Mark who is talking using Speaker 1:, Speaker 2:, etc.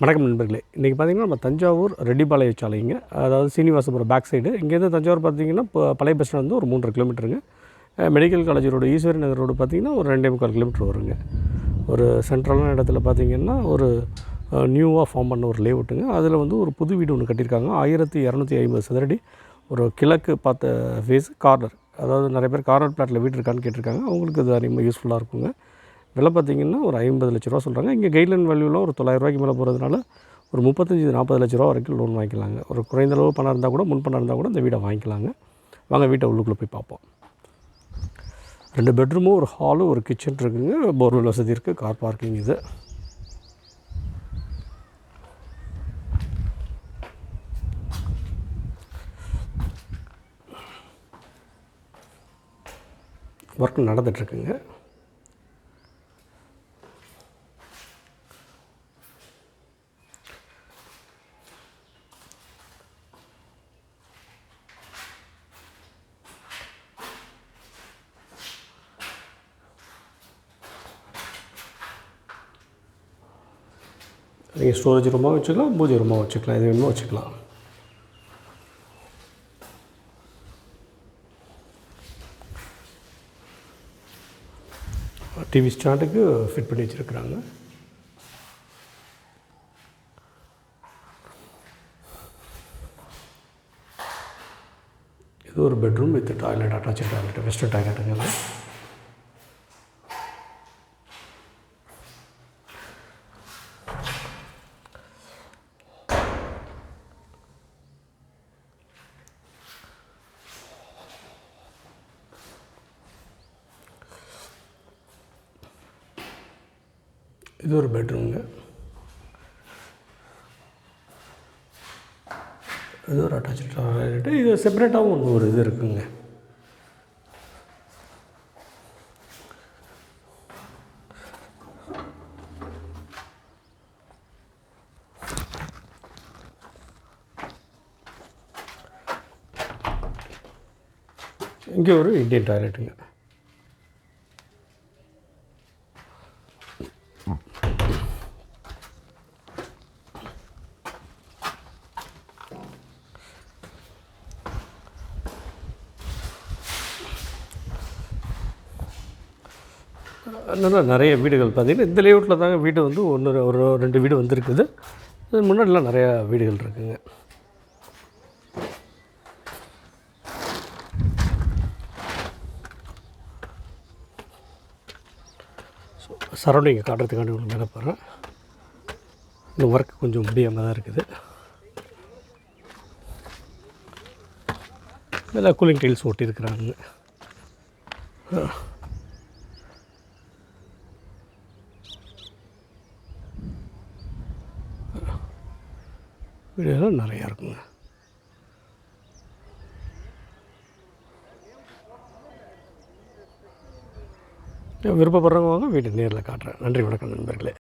Speaker 1: வணக்கம் நண்பர்களே. இன்றைக்கி பார்த்தீங்கன்னா நம்ம தஞ்சாவூர் ரெட்டிபாளைய சாலைங்க அதாவது சீனிவாசபுரம் பேக் சைடு இங்கேருந்து தஞ்சாவூர் பார்த்தீங்கன்னா இப்போ பழைய பஸ் ஸ்டாண்ட் வந்து ஒரு மூன்றரை கிலோமீட்டருங்க. Medical college road Eswari Nagar road பார்த்திங்கன்னா ஒரு ரெண்டே முக்கால் கிலோமீட்டர் வருங்க. ஒரு சென்ட்ரலான இடத்துல பார்த்தீங்கன்னா ஒரு நியூவாக ஃபார்ம் பண்ண ஒரு லேஅவுட்டுங்க அதில் வந்து ஒரு புது வீடு ஒன்று கட்டியிருக்காங்க. ஆயிரத்தி இரநூத்தி ஐம்பது சதுரடி ஒரு கிழக்கு பார்த்த ஃபேஸ் கார்னர் அதாவது நிறைய பேர் கார்னர் பிளாட்டில் வீடு இருக்கான்னு கேட்டிருக்காங்க. அவங்களுக்கு அது அதிகமாக யூஸ்ஃபுல்லாக இருக்குங்க. விலை பார்த்தீங்கன்னா ஒரு ஐம்பது லட்ச ரூபா சொல்கிறாங்க இங்கே கைட்லைன் வேல்யூவில் ஒரு தொள்ளாயிரம் ரூபாய்க்கு மேலே போகிறதுனால ஒரு முப்பத்தஞ்சு நாற்பது லட்ச ரூபா வரைக்கும் லோன் வாங்கிக்கலாங்க. ஒரு குறைந்த அளவு பணம் இருந்தால் கூட முன் பணம் இருந்தால் கூட இந்த வீடை வாங்கிக்கலாங்க. வாங்க வீட்டை உள்ளுக்குள்ளே போய் பார்ப்போம். ரெண்டு பெட்ரூமும் ஒரு ஹாலு ஒரு கிச்சன் இருக்குங்க. போர்வெல் வசதி இருக்குது கார் பார்க்கிங் இது. ஒர்க் நடந்துகிட்ருக்குங்க நீங்கள் ஸ்டோரேஜ் ரூமாக வச்சுக்கலாம் பூஜை ரூமாக வச்சுக்கலாம் எது வேணுமோ வச்சுக்கலாம். டிவி ஸ்டாண்டுக்கு ஃபிட் பண்ணி வச்சுருக்குறாங்க. இது ஒரு bedroom with toilet attach toilet western டாய்லெட்டுங்க இது. ஒரு பெட்ரூம்ங்க இது ஒரு அட்டாச்சு டாய்லெட்டு இது செப்பரேட்டாகவும் ஒன்று ஒரு இது இருக்குங்க இங்கே ஒரு இந்தியன் டாய்லெட்டுங்க நல்லா நிறைய வீடுகள் பார்த்திங்கன்னா இந்த லேஅவுட்டில் தாங்க வீடு வந்து ஒன்று ஒரு ரெண்டு வீடு வந்திருக்குது. முன்னாடிலாம் நிறையா வீடுகள் இருக்குங்க. சரௌண்டிங்கை காட்டுறதுக்காண்டி ஒன்று மேலே போகிறேன். இந்த ஒர்க் கொஞ்சம் முடியாமல் தான் இருக்குது. நல்லா கூலிங் டைல்ஸ் ஒட்டியிருக்கிறாங்க. வீடுகள் நிறையா இருக்குங்க. விருப்பப்படுறவங்க வீட்டை நேரில் காட்டுறேன். நன்றி வணக்கம் நண்பர்களே.